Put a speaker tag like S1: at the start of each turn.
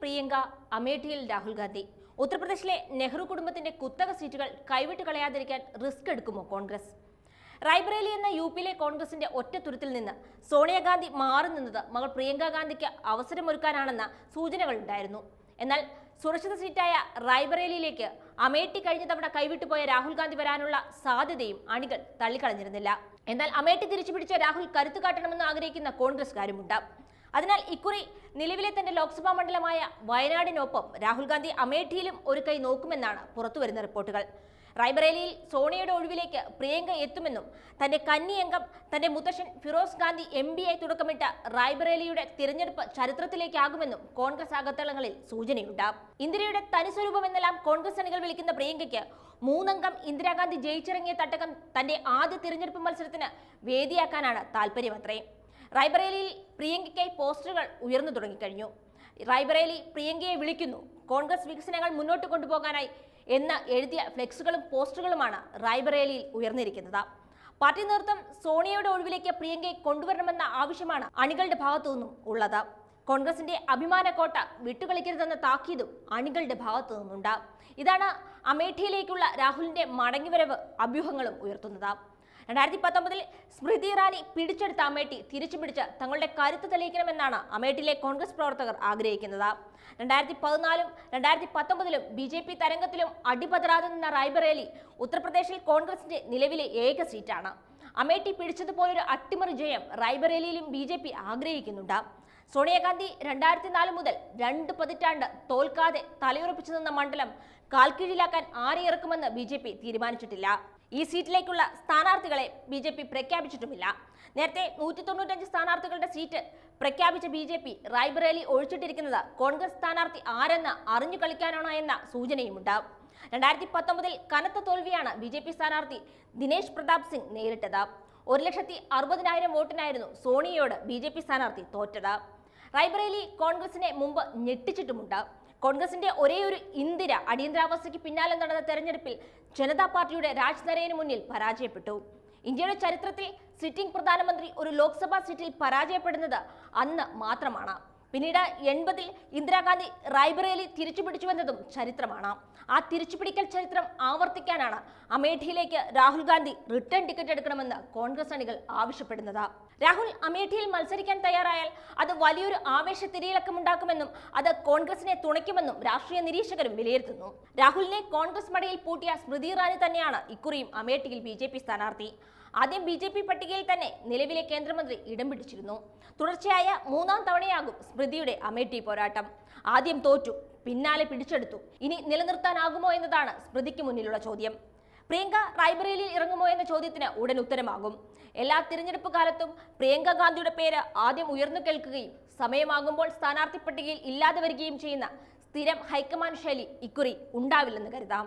S1: പ്രിയങ്ക അമേഠിയിൽ രാഹുൽ ഗാന്ധി. ഉത്തർപ്രദേശിലെ നെഹ്റു കുടുംബത്തിന്റെ കുത്തക സീറ്റുകൾ കൈവിട്ട് കളയാതിരിക്കാൻ റിസ്ക് എടുക്കുമോ കോൺഗ്രസ്? റായ്ബറേലി എന്ന യു പിയിലെ കോൺഗ്രസിന്റെ ഒറ്റത്തുരുത്തിൽ നിന്ന് സോണിയാഗാന്ധി മാറി നിന്നത് മകൾ പ്രിയങ്ക ഗാന്ധിക്ക് അവസരമൊരുക്കാനാണെന്ന സൂചനകളുണ്ടായിരുന്നു എന്നാൽ സുരക്ഷിത സീറ്റായ റായ്ബറേലിയിലേക്ക് അമേഠി കഴിഞ്ഞ തവണ കൈവിട്ടുപോയ രാഹുൽ ഗാന്ധി വരാനുള്ള സാധ്യതയും അണികൾ തള്ളിക്കളഞ്ഞിരുന്നില്ല. എന്നാൽ അമേഠി തിരിച്ചുപിടിച്ച രാഹുൽ കരുത്തു കാട്ടണമെന്ന് ആഗ്രഹിക്കുന്ന കോൺഗ്രസ്കാരുമുണ്ട് അതിനാൽ ഇക്കുറി നിലവിലെ തന്റെ ലോക്സഭാ മണ്ഡലമായ വയനാടിനൊപ്പം രാഹുൽ ഗാന്ധി അമേഠിയിലും ഒരു കൈ നോക്കുമെന്നാണ് പുറത്തുവരുന്ന റിപ്പോർട്ടുകൾ. റായ്ബറേലിയിൽ സോണിയയുടെ ഒഴിവിലേക്ക് പ്രിയങ്ക എത്തുമെന്നും തന്റെ കന്നി അംഗം തന്റെ മുത്തശ്ശൻ ഫിറോസ് ഗാന്ധി എം ബി ആയി തുടക്കമിട്ട റായ്ബറേലിയുടെ തിരഞ്ഞെടുപ്പ് ചരിത്രത്തിലേക്കാകുമെന്നും കോൺഗ്രസ് അകത്തളങ്ങളിൽ സൂചനയുണ്ട്. ഇന്ദിരയുടെ തനിസ്വരൂപമെന്നെല്ലാം കോൺഗ്രസ് അണികൾ വിളിക്കുന്ന പ്രിയങ്കയ്ക്ക് മൂന്നംഗം ഇന്ദിരാഗാന്ധി ജയിച്ചിറങ്ങിയ തട്ടകം തന്റെ ആദ്യ തിരഞ്ഞെടുപ്പ് മത്സരത്തിന് വേദിയാക്കാനാണ് താല്പര്യമത്രേ. റായ്ബറേലിയിൽ പ്രിയങ്കയ്ക്കായി പോസ്റ്ററുകൾ ഉയർന്നു തുടങ്ങിക്കഴിഞ്ഞു. റായ്ബറേലി പ്രിയങ്കയെ വിളിക്കുന്നു. കോൺഗ്രസ് വികസനങ്ങൾ മുന്നോട്ട് കൊണ്ടുപോകാനായി എന്ന് എഴുതിയ ഫ്ലെക്സുകളും പോസ്റ്ററുകളുമാണ് റായ്ബറേലിയിൽ ഉയർന്നിരിക്കുന്നത്. പാർട്ടി നേതൃത്വം സോണിയയുടെ ഒഴിവിലേക്ക് പ്രിയങ്കയെ കൊണ്ടുവരണമെന്ന ആവശ്യമാണ് അണികളുടെ ഭാഗത്തുനിന്നും ഉള്ളത്. കോൺഗ്രസിന്റെ അഭിമാന കോട്ട വിട്ടുകളിക്കരുതെന്ന താക്കീതും അണികളുടെ ഭാഗത്തു നിന്നുണ്ട്. ഇതാണ് അമേഠിയിലേക്കുള്ള രാഹുലിന്റെ മടങ്ങിവരവ് അഭ്യൂഹങ്ങളും ഉയർത്തുന്നത്. രണ്ടായിരത്തി പത്തൊമ്പതിൽ സ്മൃതി ഇറാനി പിടിച്ചെടുത്ത അമേഠി തിരിച്ചു പിടിച്ച് തങ്ങളുടെ കരുത്ത് തെളിയിക്കണമെന്നാണ് അമേഠിയിലെ കോൺഗ്രസ് പ്രവർത്തകർ ആഗ്രഹിക്കുന്നത്. രണ്ടായിരത്തി പതിനാലും രണ്ടായിരത്തി പത്തൊമ്പതിലും ബി ജെ പി തരംഗത്തിലും അടിപതരാതെ നിന്ന റായ്ബറേലി ഉത്തർപ്രദേശിൽ കോൺഗ്രസിന്റെ നിലവിലെ ഏക സീറ്റാണ്. അമേഠി പിടിച്ചതുപോലൊരു അട്ടിമറി ജയം റായ്ബറേലിയിലും ബി ജെ പി ആഗ്രഹിക്കുന്നുണ്ട്. സോണിയാഗാന്ധി രണ്ടായിരത്തി നാല് മുതൽ രണ്ട് പതിറ്റാണ്ട് തോൽക്കാതെ തലയുറപ്പിച്ചു നിന്ന മണ്ഡലം കാൽക്കീഴിലാക്കാൻ ആരെയിറക്കുമെന്ന് ബി ജെ പി തീരുമാനിച്ചിട്ടില്ല. ഈ സീറ്റിലേക്കുള്ള സ്ഥാനാർത്ഥികളെ ബി ജെ പി പ്രഖ്യാപിച്ചിട്ടുമില്ല. നേരത്തെ നൂറ്റി തൊണ്ണൂറ്റഞ്ച് സ്ഥാനാർത്ഥികളുടെ സീറ്റ് പ്രഖ്യാപിച്ച ബി ജെ പി റായ്ബറേലി ഒഴിച്ചിട്ടിരിക്കുന്നത് കോൺഗ്രസ് സ്ഥാനാർത്ഥി ആരെന്ന് അറിഞ്ഞു കളിക്കാനാണോ എന്ന സൂചനയുമുണ്ട്. രണ്ടായിരത്തി പത്തൊമ്പതിൽ കനത്ത തോൽവിയാണ് ബി ജെ പി സ്ഥാനാർത്ഥി ദിനേശ് പ്രതാപ് സിംഗ് നേരിട്ടത്. ഒരു ലക്ഷത്തി അറുപതിനായിരം വോട്ടിനായിരുന്നു സോണിയയോട് ബി ജെ പി സ്ഥാനാർത്ഥി തോറ്റത്. റായ്ബറേലി കോൺഗ്രസിനെ മുമ്പ് ഞെട്ടിച്ചിട്ടുമുണ്ട്. കോൺഗ്രസിന്റെ ഒരേ ഒരു ഇന്ദിര അടിയന്തരാവസ്ഥയ്ക്ക് പിന്നാലെ നടന്ന തെരഞ്ഞെടുപ്പിൽ ജനതാ പാർട്ടിയുടെ രാജ്നരേന് മുന്നിൽ പരാജയപ്പെട്ടു. ഇന്ത്യയുടെ ചരിത്രത്തിൽ സിറ്റിംഗ് പ്രധാനമന്ത്രി ഒരു ലോക്സഭാ സീറ്റിൽ പരാജയപ്പെടുന്നത് അന്ന് മാത്രമാണ്. പിന്നീട് എൺപതിൽ ഇന്ദിരാഗാന്ധി റായ്ബറേലി തിരിച്ചുപിടിച്ചുവെന്നതും ചരിത്രമാണ്. ആ തിരിച്ചുപിടിക്കൽ ചരിത്രം ആവർത്തിക്കാനാണ് അമേഠിയിലേക്ക് രാഹുൽ ഗാന്ധി റിട്ടേൺ ടിക്കറ്റ് എടുക്കണമെന്ന് കോൺഗ്രസ് അണികൾ ആവശ്യപ്പെടുന്നത്. രാഹുൽ അമേഠിയിൽ മത്സരിക്കാൻ തയ്യാറായാൽ അത് വലിയൊരു ആവേശ തിരിയിളക്കമുണ്ടാക്കുമെന്നും അത് കോൺഗ്രസിനെ തുണയ്ക്കുമെന്നും രാഷ്ട്രീയ നിരീക്ഷകരും വിലയിരുത്തുന്നു. രാഹുലിനെ കോൺഗ്രസ് മടയിൽ പൂട്ടിയ സ്മൃതി ഇറാനി തന്നെയാണ് ഇക്കുറിയും അമേഠിയിൽ ബി സ്ഥാനാർത്ഥി. ആദ്യം ബി ജെ പി പട്ടികയിൽ തന്നെ നിലവിലെ കേന്ദ്രമന്ത്രി ഇടം പിടിച്ചിരുന്നു. തുടർച്ചയായ മൂന്നാം തവണയാകും സ്മൃതിയുടെ അമേഠി പോരാട്ടം. ആദ്യം തോറ്റു പിന്നാലെ പിടിച്ചെടുത്തു. ഇനി നിലനിർത്താനാകുമോ എന്നതാണ് സ്മൃതിക്ക് മുന്നിലുള്ള ചോദ്യം. പ്രിയങ്ക റായ്ബറേലിയിൽ ഇറങ്ങുമോ എന്ന ചോദ്യത്തിന് ഉടൻ ഉത്തരമാകും. എല്ലാ തിരഞ്ഞെടുപ്പ് കാലത്തും പ്രിയങ്ക ഗാന്ധിയുടെ പേര് ആദ്യം ഉയർന്നു കേൾക്കുകയും സമയമാകുമ്പോൾ സ്ഥാനാർത്ഥി പട്ടികയിൽ ഇല്ലാതെ വരികയും ചെയ്യുന്ന സ്ഥിരം ഹൈക്കമാൻഡ് ശൈലി ഇക്കുറി ഉണ്ടാവില്ലെന്ന് കരുതാം.